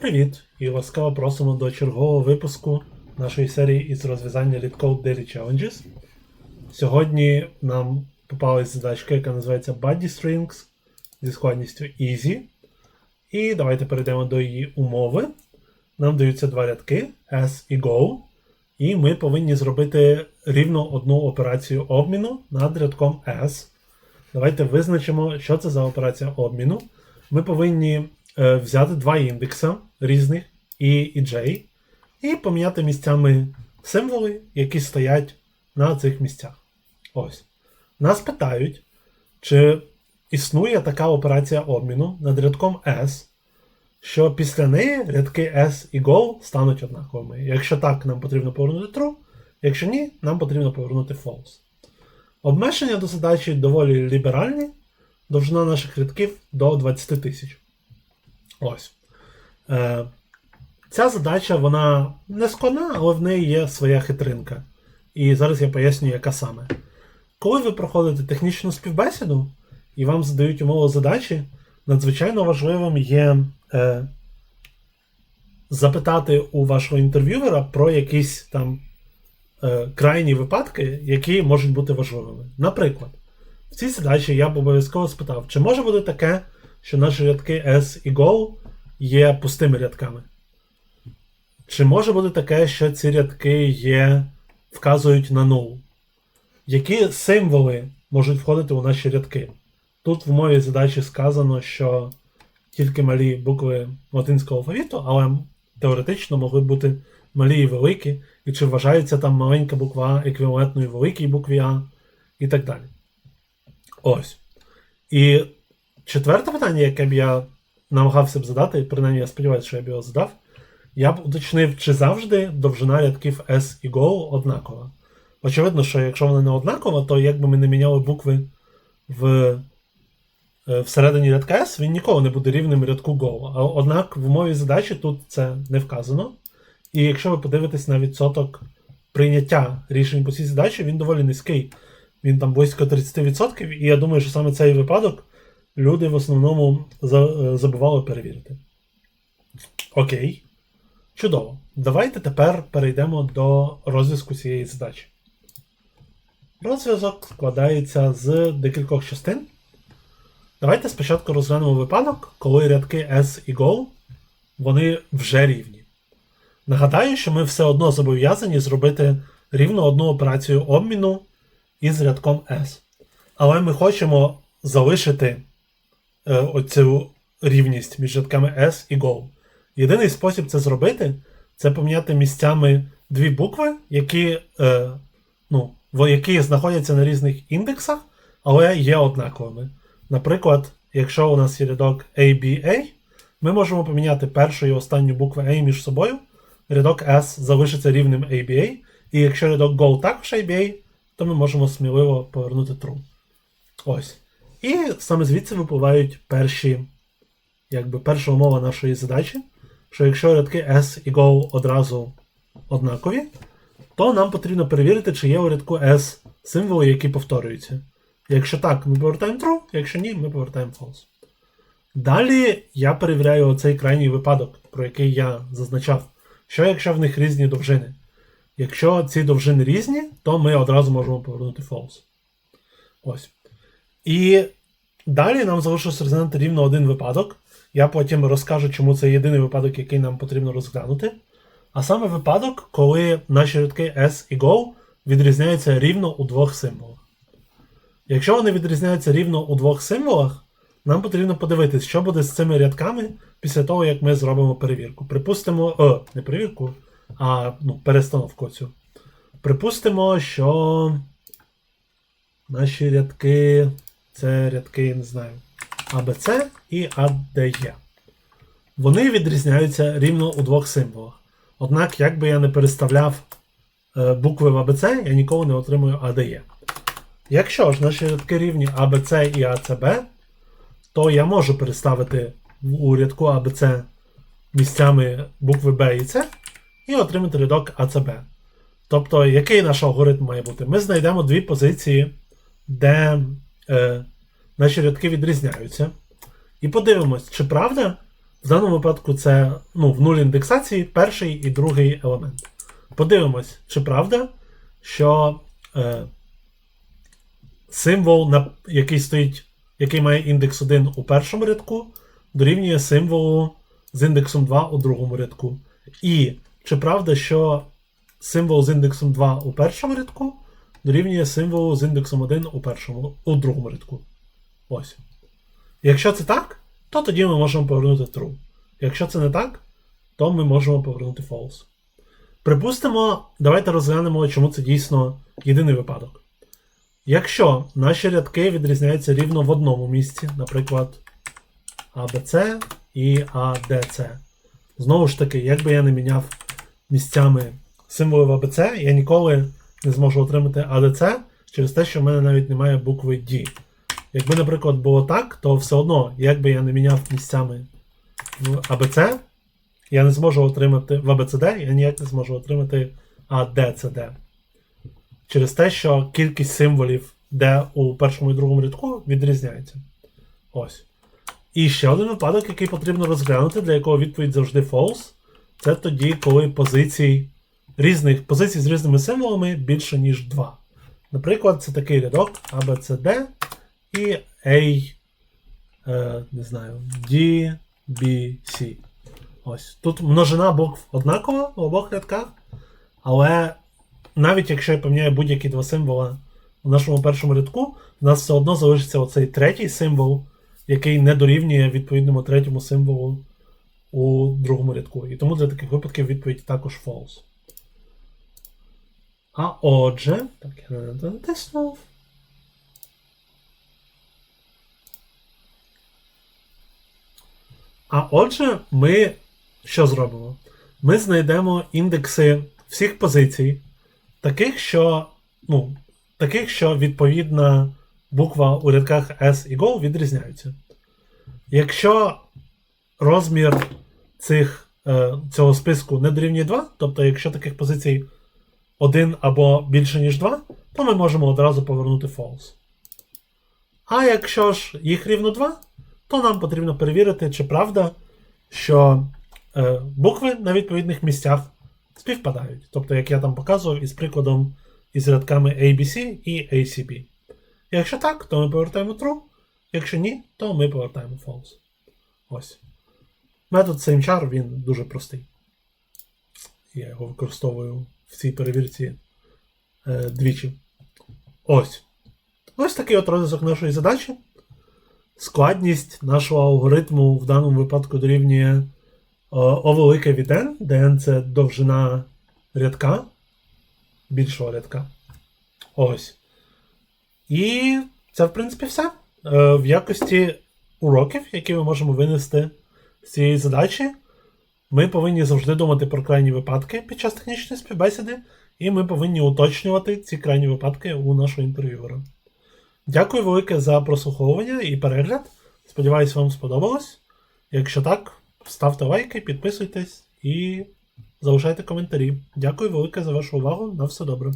Привіт! І ласкаво просимо до чергового випуску нашої серії із розв'язання LeetCode Daily Challenges. Сьогодні нам попалась задачка, яка називається Buddy Strings зі складністю Easy. І давайте перейдемо до її умови. Нам даються два рядки S і Go. І ми повинні зробити рівно одну операцію обміну над рядком S. Давайте визначимо, що це за операція обміну. Ми повинні взяти два індекса різних І і J, і поміняти місцями символи, які стоять на цих місцях. Ось. Нас питають, чи існує така операція обміну над рядком S, що після неї рядки S і Go стануть однаковими. Якщо так, нам потрібно повернути true, якщо ні, нам потрібно повернути false. Обмеження до задачі доволі ліберальні, довжина наших рядків до 20 тисяч. Ось. Е, ця задача вона не складна, але в неї є своя хитринка. І зараз я поясню, яка саме. Коли ви проходите технічну співбесіду і вам задають умову задачі, надзвичайно важливим є е, запитати у вашого інтерв'юера про якісь там е, крайні випадки, які можуть бути важливими. Наприклад, в цій задачі я б обов'язково спитав, чи може бути таке, що наші рядки S і Go є пустими рядками? Чи може бути таке, що ці рядки є, вказують на null? Які символи можуть входити у наші рядки? Тут в мові задачі сказано, що тільки малі букви латинського алфавіту, але теоретично могли бути малі і великі, і чи вважається там маленька буква А еквівалентною великій букві А, і так далі. Ось. І четверте питання, яке б я намагався б задати, принаймні я сподіваюся, що я б його задав, я б уточнив, чи завжди довжина рядків S і Go однакова. Очевидно, що якщо вона не однакова, то якби ми не міняли букви в, е, всередині рядка S, він ніколи не буде рівним рядку Go. Однак в умові задачі тут це не вказано. І якщо ви подивитесь на відсоток прийняття рішень по цій задачі, він доволі низький. Він там близько 30%, і я думаю, що саме цей випадок люди в основному е, забували перевірити. Окей. Чудово. Давайте тепер перейдемо до розв'язку цієї задачі. Розв'язок складається з декількох частин. Давайте спочатку розглянемо випадок, коли рядки S і Go вони вже рівні. Нагадаю, що ми все одно зобов'язані зробити рівно одну операцію обміну із рядком S. Але ми хочемо залишити оцю рівність між рядками S і Go. Єдиний спосіб це зробити це поміняти місцями дві букви, які, е, ну, які знаходяться на різних індексах, але є однаковими. Наприклад, якщо у нас є рядок ABA, ми можемо поміняти першу і останню букву A між собою, рядок S залишиться рівним ABA, і якщо рядок Go також ABA, то ми можемо сміливо повернути true. Ось. І саме звідси випливають перші, якби перша умова нашої задачі, що якщо рядки S і Go одразу однакові, то нам потрібно перевірити, чи є у рядку S символи, які повторюються. Якщо так, ми повертаємо true, якщо ні, ми повертаємо false. Далі я перевіряю оцей крайній випадок, про який я зазначав. Що якщо в них різні довжини? Якщо ці довжини різні, то ми одразу можемо повернути false. Ось. І далі нам залишилось розглянути рівно один випадок. Я потім розкажу, чому це єдиний випадок, який нам потрібно розглянути. А саме випадок, коли наші рядки S і Go відрізняються рівно у двох символах. Якщо вони відрізняються рівно у двох символах, нам потрібно подивитись, що буде з цими рядками після того, як ми зробимо перевірку. Припустимо, о, не перевірку, а ну, перестановку цю. Припустимо, що наші рядки це рядки, я не знаю, ABC і ADE. Вони відрізняються рівно у двох символах. Однак, як би я не переставляв е, букви в ABC, я ніколи не отримую ADE. Якщо ж наші рядки рівні ABC і ACB, то я можу переставити у рядку ABC місцями букви B і C і отримати рядок ACB. Тобто, який наш алгоритм має бути? Ми знайдемо дві позиції, де е, наші рядки відрізняються. І подивимось, чи правда, В даному випадку це ну, в нуль індексації перший і другий елемент. Подивимось, чи правда, що е, символ, на, який стоїть, який має індекс 1 у першому рядку, дорівнює символу з індексом 2 у другому рядку. І чи правда, що символ з індексом 2 у першому рядку дорівнює символу з індексом 1 у, першому, у другому рядку. Ось. Якщо це так, то тоді ми можемо повернути true. Якщо це не так, то ми можемо повернути false. Припустимо, давайте розглянемо, чому це дійсно єдиний випадок. Якщо наші рядки відрізняються рівно в одному місці, наприклад, ABC і ADC. Знову ж таки, як би я не міняв місцями символи ABC, я ніколи не зможу отримати ADC через те, що в мене навіть немає букви D. Якби, наприклад, було так, то все одно, як би я не міняв місцями в ABC, я не зможу отримати в ABCD, я ніяк не зможу отримати ADCD. Через те, що кількість символів, де у першому і другому рядку, відрізняється. Ось. І ще один випадок, який потрібно розглянути, для якого відповідь завжди false, це тоді, коли позицій різних позицій з різними символами більше, ніж 2. Наприклад, це такий рядок A, B, C, D і A, е, не знаю, D, B, C. Ось. Тут множина букв однакова в обох рядках, але навіть якщо я поміняю будь-які два символа в нашому першому рядку, в нас все одно залишиться оцей третій символ, який не дорівнює відповідному третьому символу у другому рядку. І тому для таких випадків відповідь також false. А отже, так, я не натиснув. А отже, ми що зробимо? Ми знайдемо індекси всіх позицій, таких, що, ну, таких, що відповідна буква у рядках S і Go відрізняються. Якщо розмір цих, е, цього списку не дорівнює 2, тобто якщо таких позицій 1 або більше, ніж 2, то ми можемо одразу повернути false. А якщо ж їх рівно 2, то нам потрібно перевірити, чи правда, що е, букви на відповідних місцях співпадають. Тобто, як я там показував із прикладом із рядками ABC і ACB. Якщо так, то ми повертаємо true. Якщо ні, то ми повертаємо false. Ось. Метод SameChar, він дуже простий. Я його використовую в цій перевірці е, двічі. Ось. Ось такий от розв'язок нашої задачі. Складність нашого алгоритму в даному випадку дорівнює е, О велике від n, де n це довжина рядка, більшого рядка. Ось. І це, в принципі, все. Е, В якості уроків, які ми можемо винести з цієї задачі, ми повинні завжди думати про крайні випадки під час технічної співбесіди, і ми повинні уточнювати ці крайні випадки у нашого інтерв'юера. Дякую велике за прослуховування і перегляд. Сподіваюсь, вам сподобалось. Якщо так, ставте лайки, підписуйтесь і залишайте коментарі. Дякую велике за вашу увагу. На все добре.